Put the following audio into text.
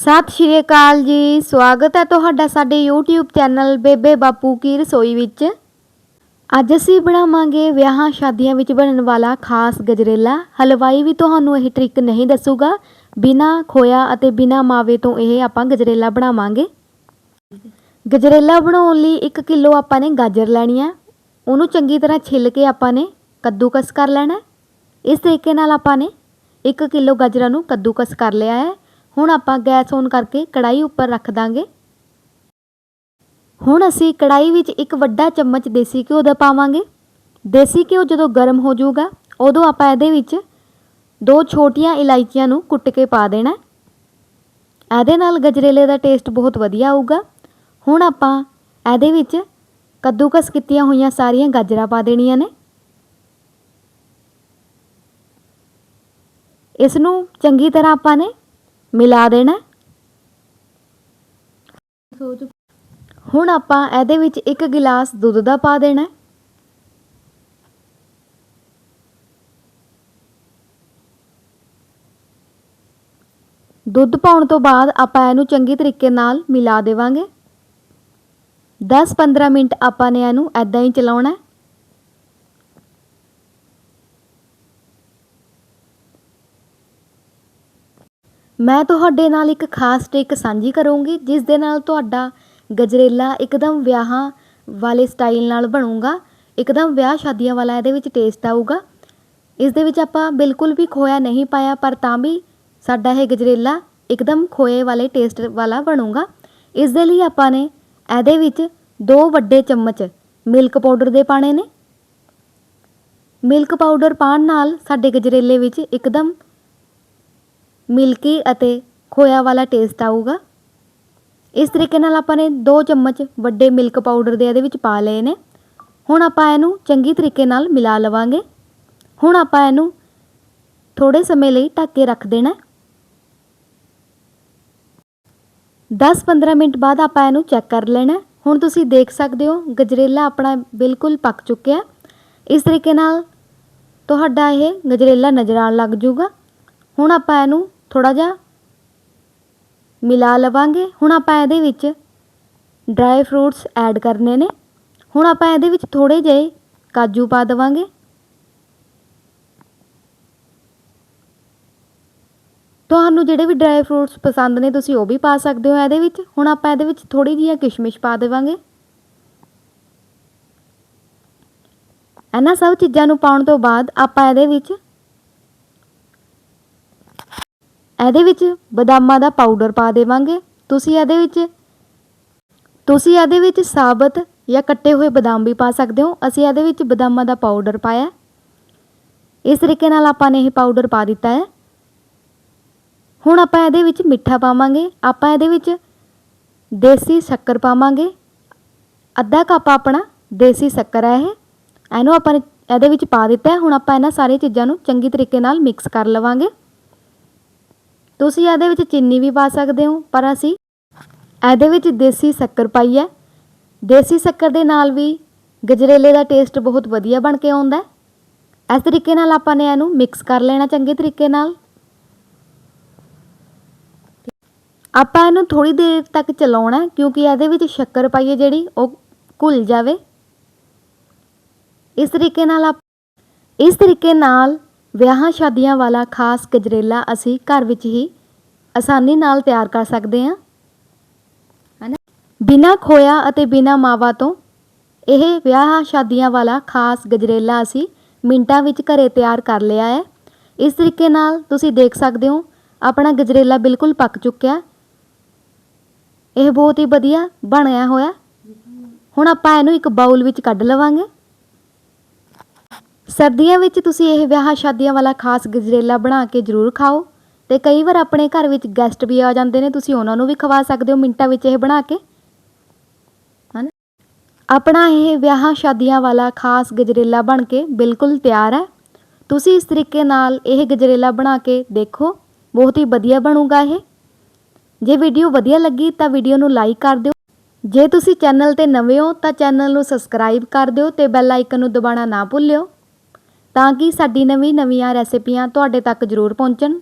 ਸਤਿ ਸ਼੍ਰੀ ਅਕਾਲ ਜੀ। ਸਵਾਗਤ ਹੈ ਤੁਹਾਡਾ ਸਾਡੇ YouTube ਚੈਨਲ ਬੇਬੇ ਬਾਪੂ ਕੀ ਰਸੋਈ ਵਿੱਚ। ਅੱਜ ਅਸੀਂ ਬਣਾਵਾਂਗੇ ਵਿਆਹਾਂ ਸ਼ਾਦੀਆਂ ਵਿੱਚ ਬਣਨ ਵਾਲਾ ਖਾਸ ਗਜਰੇਲਾ। ਹਲਵਾਈ ਵੀ ਤੁਹਾਨੂੰ ਇਹ ਟ੍ਰਿਕ ਨਹੀਂ ਦੱਸੂਗਾ। ਬਿਨਾ ਖੋਇਆ ਅਤੇ ਬਿਨਾ ਮਾਵੇ ਤੋਂ ਇਹ ਆਪਾਂ ਗਜਰੇਲਾ ਬਣਾਵਾਂਗੇ। ਗਜਰੇਲਾ ਬਣਾਉਣ ਲਈ 1 ਕਿਲੋ ਆਪਾਂ ਨੇ ਗਾਜਰ ਲੈਣੀ ਹੈ। ਉਹਨੂੰ ਚੰਗੀ ਤਰ੍ਹਾਂ ਛਿੱਲ ਕੇ ਆਪਾਂ ਨੇ ਕੱਦੂਕਸ ਕਰ ਲੈਣਾ ਇਸ ਤਰੀਕੇ ਨਾਲ ਆਪਾਂ ਨੇ 1 ਕਿਲੋ ਗਾਜਰਾਂ ਨੂੰ ਕੱਦੂਕਸ ਕਰ ਲਿਆ ਹੈ। ਹੁਣ ਆਪਾਂ ਗੈਸ ਔਨ ਕਰਕੇ ਕੜਾਈ ਉੱਪਰ ਰੱਖ ਦਾਂਗੇ। ਹੁਣ ਅਸੀਂ ਕੜਾਈ ਵਿੱਚ ਇੱਕ ਵੱਡਾ ਚਮਚ ਦੇਸੀ ਘਿਓ ਦਾ ਪਾਵਾਂਗੇ। ਦੇਸੀ ਘਿਓ ਜਦੋਂ ਗਰਮ ਹੋ ਜਾਊਗਾ, ਉਦੋਂ ਆਪਾਂ ਇਹਦੇ ਵਿੱਚ ਦੋ ਛੋਟੀਆਂ ਇਲਾਇਚੀਆਂ ਨੂੰ ਕੁੱਟ ਕੇ ਪਾ ਦੇਣਾ। ਇਹਦੇ ਨਾਲ ਗਜਰੇਲੇ ਦਾ ਟੇਸਟ ਬਹੁਤ ਵਧੀਆ ਆਊਗਾ। ਹੁਣ ਆਪਾਂ ਇਹਦੇ ਵਿੱਚ ਕੱਦੂਕਸ ਕੀਤੀਆਂ ਹੋਈਆਂ ਸਾਰੀਆਂ ਗਾਜਰਾਂ ਪਾ ਦੇਣੀਆਂ ਨੇ। ਇਸ ਨੂੰ ਚੰਗੀ ਤਰ੍ਹਾਂ ਆਪਾਂ ਨੇ ਮਿਲਾ ਦੇਣਾ। ਹੁਣ ਆਪਾਂ ਇਹਦੇ ਵਿੱਚ ਇੱਕ ਗਿਲਾਸ ਦੁੱਧ ਦਾ ਪਾ ਦੇਣਾ। ਦੁੱਧ ਪਾਉਣ ਤੋਂ ਬਾਅਦ ਆਪਾਂ ਇਹਨੂੰ ਚੰਗੀ ਤਰੀਕੇ ਨਾਲ ਮਿਲਾ ਦੇਵਾਂਗੇ। 10-15 ਮਿੰਟ ਆਪਾਂ ਨੇ ਇਹਨੂੰ ਐਦਾਂ ਹੀ ਚਲਾਉਣਾ। ਮੈਂ ਤੁਹਾਡੇ ਨਾਲ ਇੱਕ ਖਾਸ ਟ੍ਰਿਕ ਸਾਂਝੀ ਕਰੂੰਗੀ, ਜਿਸ ਦੇ ਨਾਲ ਤੁਹਾਡਾ ਗਜਰੇਲਾ ਇੱਕਦਮ ਵਿਆਹਾਂ ਵਾਲੇ ਸਟਾਈਲ ਨਾਲ ਬਣੂਗਾ, ਇੱਕਦਮ ਵਿਆਹ ਸ਼ਾਦੀਆਂ ਵਾਲਾ ਇਹਦੇ ਵਿੱਚ ਟੇਸਟ ਆਊਗਾ। ਇਸ ਦੇ ਵਿੱਚ ਆਪਾਂ ਬਿਲਕੁਲ ਵੀ ਖੋਇਆ ਨਹੀਂ ਪਾਇਆ, ਪਰ ਤਾਂ ਵੀ ਸਾਡਾ ਇਹ ਗਜਰੇਲਾ ਇੱਕਦਮ ਖੋਏ ਵਾਲੇ ਟੇਸਟ ਵਾਲਾ ਬਣੂਗਾ। ਇਸ ਦੇ ਲਈ ਆਪਾਂ ਨੇ ਇਹਦੇ ਵਿੱਚ ਦੋ ਵੱਡੇ ਚਮਚ ਮਿਲਕ ਪਾਊਡਰ ਦੇ ਪਾਣੇ ਨੇ। ਮਿਲਕ ਪਾਊਡਰ ਪਾਣ ਨਾਲ ਸਾਡੇ ਗਜਰੇਲੇ ਵਿੱਚ ਇੱਕਦਮ ਮਿਲਕੀ ਅਤੇ ਖੋਇਆ ਵਾਲਾ ਟੇਸਟ ਆਊਗਾ। ਇਸ ਤਰੀਕੇ ਨਾਲ ਆਪਾਂ ਨੇ 2 ਚਮਚ ਵੱਡੇ ਮਿਲਕ ਪਾਊਡਰ ਦੇ ਇਹਦੇ ਵਿੱਚ ਪਾ ਲਏ ਨੇ। ਹੁਣ ਆਪਾਂ ਇਹਨੂੰ ਚੰਗੀ ਤਰੀਕੇ ਨਾਲ ਮਿਲਾ ਲਵਾਂਗੇ। ਹੁਣ ਆਪਾਂ ਇਹਨੂੰ ਥੋੜੇ ਸਮੇਂ ਲਈ ਢੱਕ ਕੇ ਰੱਖ ਦੇਣਾ। 10-15 ਮਿੰਟ ਬਾਅਦ ਆਪਾਂ ਇਹਨੂੰ ਚੈੱਕ ਕਰ ਲੈਣਾ। ਹੁਣ ਤੁਸੀਂ ਦੇਖ ਸਕਦੇ ਹੋ, ਗਜਰੇਲਾ ਆਪਣਾ ਬਿਲਕੁਲ ਪੱਕ ਚੁੱਕਿਆ। ਇਸ ਤਰੀਕੇ ਨਾਲ ਤੁਹਾਡਾ ਇਹ ਗਜਰੇਲਾ ਨਜ਼ਰ ਆਉਣ ਲੱਗ ਜਾਊਗਾ। ਹੁਣ ਆਪਾਂ ਇਹਨੂੰ ਥੋੜਾ ਜਿਹਾ ਮਿਲਾ ਲਵਾਂਗੇ। ਹੁਣ ਆਪਾਂ ਇਹਦੇ ਵਿੱਚ ਡਰਾਈ ਫਰੂਟਸ ਐਡ ਕਰਨੇ ਨੇ। ਹੁਣ ਆਪਾਂ ਇਹਦੇ ਵਿੱਚ ਥੋੜੇ ਜਿਹੇ ਕਾਜੂ ਪਾ ਦੇਵਾਂਗੇ। ਤੁਹਾਨੂੰ ਜਿਹੜੇ ਵੀ ਡਰਾਈ ਫਰੂਟਸ ਪਸੰਦ ਨੇ, ਤੁਸੀਂ ਉਹ ਵੀ ਪਾ ਸਕਦੇ ਹੋ ਇਹਦੇ ਵਿੱਚ। ਹੁਣ ਆਪਾਂ ਇਹਦੇ ਵਿੱਚ ਥੋੜੀ ਜਿਹੀ ਕਿਸ਼ਮਿਸ਼ ਪਾ ਦੇਵਾਂਗੇ। ਇਹਨਾਂ ਸਭ ਚੀਜ਼ਾਂ ਨੂੰ ਪਾਉਣ ਤੋਂ ਬਾਅਦ ਆਪਾਂ ਇਹਦੇ ਵਿੱਚ ਇਹਦੇ ਵਿੱਚ ਬਦਾਮਾਂ ਦਾ ਪਾਊਡਰ ਪਾ ਦੇਵਾਂਗੇ। ਤੁਸੀਂ ਇਹਦੇ ਵਿੱਚ, ਤੁਸੀਂ ਇਹਦੇ ਵਿੱਚ ਸਾਬਤ ਜਾਂ ਕੱਟੇ ਹੋਏ ਬਦਾਮ ਵੀ ਪਾ ਸਕਦੇ ਹੋ। ਅਸੀਂ ਇਹਦੇ ਵਿੱਚ ਬਦਾਮਾਂ ਦਾ ਪਾਊਡਰ ਪਾਇਆ। ਇਸ ਤਰੀਕੇ ਨਾਲ ਆਪਾਂ ਨੇ ਇਹ ਪਾਊਡਰ ਪਾ ਦਿੱਤਾ ਹੈ। ਹੁਣ ਆਪਾਂ ਇਹਦੇ ਵਿੱਚ ਮਿੱਠਾ ਪਾਵਾਂਗੇ। ਆਪਾਂ ਇਹਦੇ ਵਿੱਚ ਦੇਸੀ ਸ਼ੱਕਰ ਪਾਵਾਂਗੇ। ਅੱਧਾ ਕੱਪ ਆਪਣਾ ਦੇਸੀ ਸ਼ੱਕਰ ਹੈ ਇਹ। ਇਹਨੂੰ ਆਪਾਂ ਨੇ ਇਹਦੇ ਵਿੱਚ ਪਾ ਦਿੱਤਾ ਹੁਣ ਆਪਾਂ ਇਹਨਾਂ ਸਾਰੀਆਂ ਚੀਜ਼ਾਂ ਨੂੰ ਚੰਗੀ ਤਰੀਕੇ ਨਾਲ ਮਿਕਸ ਕਰ ਲਵਾਂਗੇ। ਤੁਸੀਂ ਇਹਦੇ ਵਿੱਚ ਚੀਨੀ ਵੀ ਪਾ ਸਕਦੇ ਹੋ, ਪਰ ਅਸੀਂ ਇਹਦੇ ਵਿੱਚ ਦੇਸੀ ਸ਼ੱਕਰ ਪਾਈ ਹੈ। ਦੇਸੀ ਸ਼ੱਕਰ ਦੇ ਨਾਲ ਵੀ ਗਜਰੇਲੇ ਦਾ ਟੇਸਟ ਬਹੁਤ ਵਧੀਆ ਬਣ ਕੇ ਆਉਂਦਾ ਹੈ। ਇਸ ਤਰੀਕੇ ਨਾਲ ਆਪਾਂ ਨੇ ਇਹਨੂੰ ਮਿਕਸ ਕਰ ਲੈਣਾ ਚੰਗੇ ਤਰੀਕੇ ਨਾਲ। ਆਪਾਂ ਇਹਨੂੰ ਥੋੜੀ ਦੇਰ ਤੱਕ ਚਲਾਉਣਾ ਕਿਉਂਕਿ ਇਹਦੇ ਵਿੱਚ ਸ਼ੱਕਰ ਪਾਈਏ ਜਿਹੜੀ, ਉਹ ਘੁਲ ਜਾਵੇ। ਇਸ ਤਰੀਕੇ ਨਾਲ ਆਪ ਇਸ ਤਰੀਕੇ ਨਾਲ ਵਿਆਹਾਂ ਸ਼ਾਦੀਆਂ ਵਾਲਾ ਖਾਸ ਗਜਰੇਲਾ ਅਸੀਂ ਘਰ ਵਿੱਚ ਹੀ ਆਸਾਨੀ ਨਾਲ ਤਿਆਰ ਕਰ ਸਕਦੇ ਹਾਂ। ਹਨਾ? ਬਿਨਾ ਖੋਇਆ ਅਤੇ ਬਿਨਾ ਮਾਵਾ ਤੋਂ ਇਹ ਵਿਆਹਾਂ ਸ਼ਾਦੀਆਂ ਵਾਲਾ ਖਾਸ ਗਜਰੇਲਾ ਅਸੀਂ ਮਿੰਟਾਂ ਵਿੱਚ ਘਰੇ ਤਿਆਰ ਕਰ ਲਿਆ ਹੈ। ਇਸ ਤਰੀਕੇ ਨਾਲ ਤੁਸੀਂ ਦੇਖ ਸਕਦੇ ਹੋ, ਆਪਣਾ ਗਜਰੇਲਾ ਬਿਲਕੁਲ ਪੱਕ ਚੁੱਕਿਆ। ਇਹ ਬਹੁਤ ਹੀ ਵਧੀਆ ਬਣਿਆ ਹੋਇਆ। ਹੁਣ ਆਪਾਂ ਇਹਨੂੰ ਇੱਕ ਬਾਉਲ ਵਿੱਚ ਕੱਢ ਲਵਾਂਗੇ। ਸਰਦੀਆਂ ਵਿੱਚ ਤੁਸੀਂ ਇਹ ਵਿਆਹ ਸ਼ਾਦੀਆਂ ਵਾਲਾ ਖਾਸ ਗਜਰੇਲਾ ਬਣਾ ਕੇ ਜ਼ਰੂਰ ਖਾਓ ਤੇ ਕਈ ਵਾਰ ਆਪਣੇ ਘਰ ਵਿੱਚ ਗੈਸਟ ਵੀ ਆ ਜਾਂਦੇ ਨੇ, ਤੁਸੀਂ ਉਹਨਾਂ ਨੂੰ ਵੀ ਖਵਾ ਸਕਦੇ ਹੋ ਮਿੰਟਾਂ ਵਿੱਚ ਇਹ ਬਣਾ ਕੇ। ਹਨ? ਆਪਣਾ ਇਹ ਵਿਆਹ ਸ਼ਾਦੀਆਂ ਵਾਲਾ ਖਾਸ ਗਜਰੇਲਾ ਬਣ ਕੇ ਬਿਲਕੁਲ ਤਿਆਰ ਹੈ। ਤੁਸੀਂ ਇਸ ਤਰੀਕੇ ਨਾਲ ਇਹ ਗਜਰੇਲਾ ਬਣਾ ਕੇ ਦੇਖੋ, ਬਹੁਤ ਹੀ ਵਧੀਆ ਬਣੂਗਾ ਇਹ। ਜੇ ਵੀਡੀਓ ਵਧੀਆ ਲੱਗੀ ਤਾਂ ਵੀਡੀਓ ਨੂੰ ਲਾਈਕ ਕਰ ਦਿਓ। ਜੇ ਤੁਸੀਂ ਚੈਨਲ ਤੇ ਨਵੇਂ ਹੋ ਤਾਂ ਚੈਨਲ ਨੂੰ ਸਬਸਕ੍ਰਾਈਬ ਕਰ ਦਿਓ ਤੇ ਬੈਲ ਆਈਕਨ ਨੂੰ ਦਬਾਉਣਾ ਨਾ ਭੁੱਲਿਓ। ਤਾਂ ਕਿ ਸਾਡੀ ਨਵੀਂ ਨਵੀਆਂ ਰੈਸਿਪੀਆਂ ਤੁਹਾਡੇ ਤੱਕ ਜ਼ਰੂਰ ਪਹੁੰਚਣ।